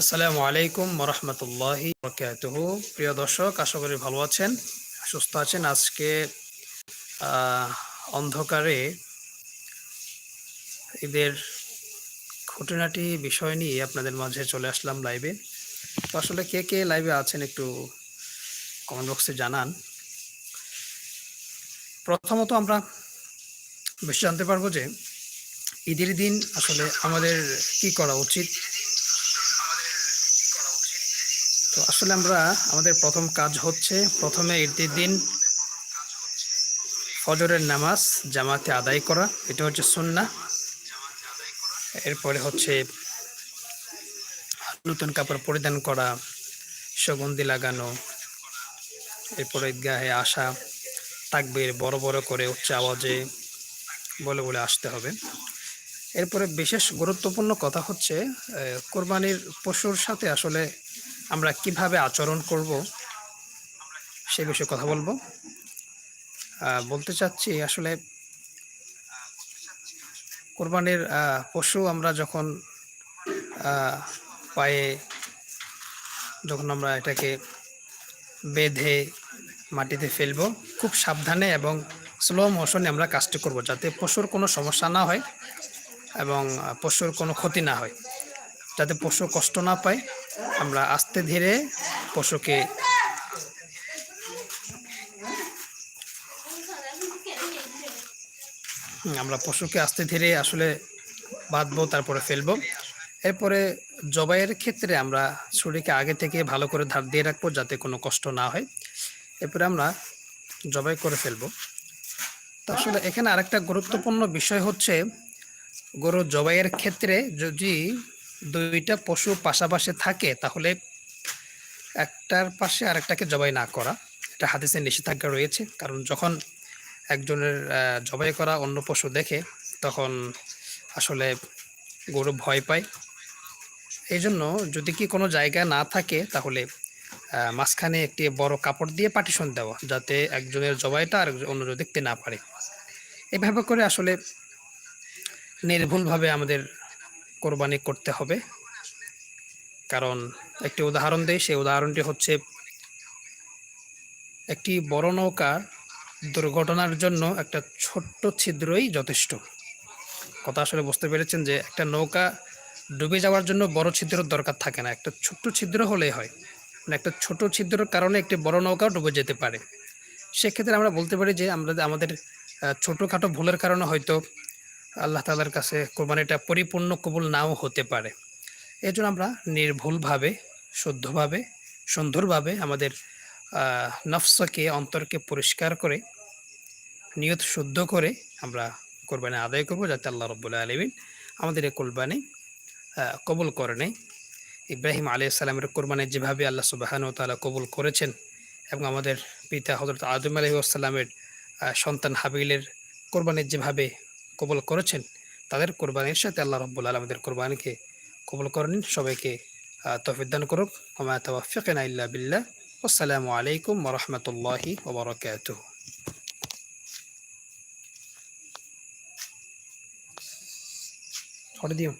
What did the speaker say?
আসসালামু আলাইকুম রহমতুল্লাহি বরকাতুহ প্রিয় দর্শক, আশা করি ভালো আছেন, সুস্থ আছেন। আজকে অন্ধকারে ঈদের খুঁটিনাটি বিষয় নিয়ে আপনাদের মাঝে চলে আসলাম লাইভে। তো আসলে কে কে লাইভে আছেন একটু কমেন্ট বক্সে জানান। প্রথমত আমরা বেশি জানতে পারব যে ঈদের দিন আসলে আমাদের কি করা উচিত তো আসলে আমরা আমাদের প্রথম কাজ হচ্ছে প্রথমে ঈদের দিন ফজরের নামাজ জামাতে আদায় করা। এটা হচ্ছে সুন্না এরপরে হচ্ছে নতুন কাপড় পরিধান করা, সুগন্ধি লাগানো, এরপরে ঈদগাহে আসা, তাকবির বড় বড় করে উচ্চ আওয়াজে বলে বলে আসতে হবে। এরপরে বিশেষ গুরুত্বপূর্ণ কথা হচ্ছে কোরবানির পশুর সাথে আসলে আমরা কীভাবে আচরণ করব সে বিষয়ে কথা বলব। বলতে চাচ্ছি আসলে কোরবানির পশু আমরা যখন পায়ে যখন আমরা এটাকে বেঁধে মাটিতে ফেলব, খুব সাবধানে এবং স্লো মোশনে আমরা কাজটি করব যাতে পশুর কোনো সমস্যা না হয় এবং পশুর কোনো ক্ষতি না হয়। যাতে পশু কষ্ট না পায়। আমরা আস্তে ধীরে পশুকে আমরা পশুকে আস্তে ধীরে আসলে বাঁধবো, তারপরে ফেলব। এরপরে জবাইয়ের ক্ষেত্রে আমরা ছুরিকে আগে থেকে ভালো করে ধার দিয়ে রাখব যাতে কোনো কষ্ট না হয়। এরপরে আমরা জবাই করে ফেলব। আসলে এখানে আরেকটা গুরুত্বপূর্ণ বিষয় হচ্ছে গরু জবাইয়ের ক্ষেত্রে যদি দুইটা পশু পাশাপাশি থাকে, তাহলে একটার পাশে আরেকটাকে জবাই না করা। এটা হাদিসে নিষেধাজ্ঞা রয়েছে, কারণ যখন একজনের জবাই করা অন্য পশু দেখে, তখন আসলে গরু ভয় পায়। এই জন্য যদি কি কোনো জায়গা না থাকে, তাহলে মাঝখানে একটি বড় কাপড় দিয়ে পার্টিশন দেওয়া, যাতে একজনের জবাইটা আর অন্যজন দেখতে না পারে। এভাবে করে আসলে নির্ভুলভাবে আমাদের কোরবানি করতে হবে। কারণ একটি উদাহরণ দেই, সেই উদাহরণটি হচ্ছে, একটি বড় নৌকা দুর্ঘটনার জন্য একটা ছোট্ট ছিদ্রই যথেষ্ট। কথা আসলে বুঝতে পেরেছেন যে একটা নৌকা ডুবে যাওয়ার জন্য বড় ছিদ্রের দরকার থাকে না। একটা ছোট্ট ছিদ্র হলেই হয়। মানে একটা ছোট ছিদ্রের কারণে একটি বড় নৌকাও ডুবে যেতে পারে। সেক্ষেত্রে আমরা বলতে পারি যে, আমরা আমাদের ছোটোখাটো ভুলের কারণে হয়তো আল্লাহ তালার কাছে কোরবানিটা পরিপূর্ণ কবুল নাও হতে পারে। এই জন্য আমরা নির্ভুলভাবে, শুদ্ধভাবে, সুন্দরভাবে আমাদের নফসকে, অন্তরকে পরিষ্কার করে, নিয়ত শুদ্ধ করে আমরা কোরবানি আদায় করব যাতে আল্লাহ রব্বুল আলমিন আমাদের এই কোরবানি কবুল করে নেয়। ইব্রাহিম আলিয়া সালামের কোরবানি যেভাবে আল্লাহ সুবাহান তালা কবুল করেছেন এবং আমাদের পিতা হজরত আদম আলহিউসাল্লামের সন্তান হাবিলের কোরবানি যেভাবে কবুল করেছেন, তাদের কোরবানির সাথে আল্লাহ রব্বুল আলমদের কোরবানিকে কবল করেন সবাইকে তফিদান করুক। ইল্লা বিল্লাহ। আসসালামু আলাইকুম ওরহমতুল্লাহি ওবরাকাতুহ ছড়ে দিও।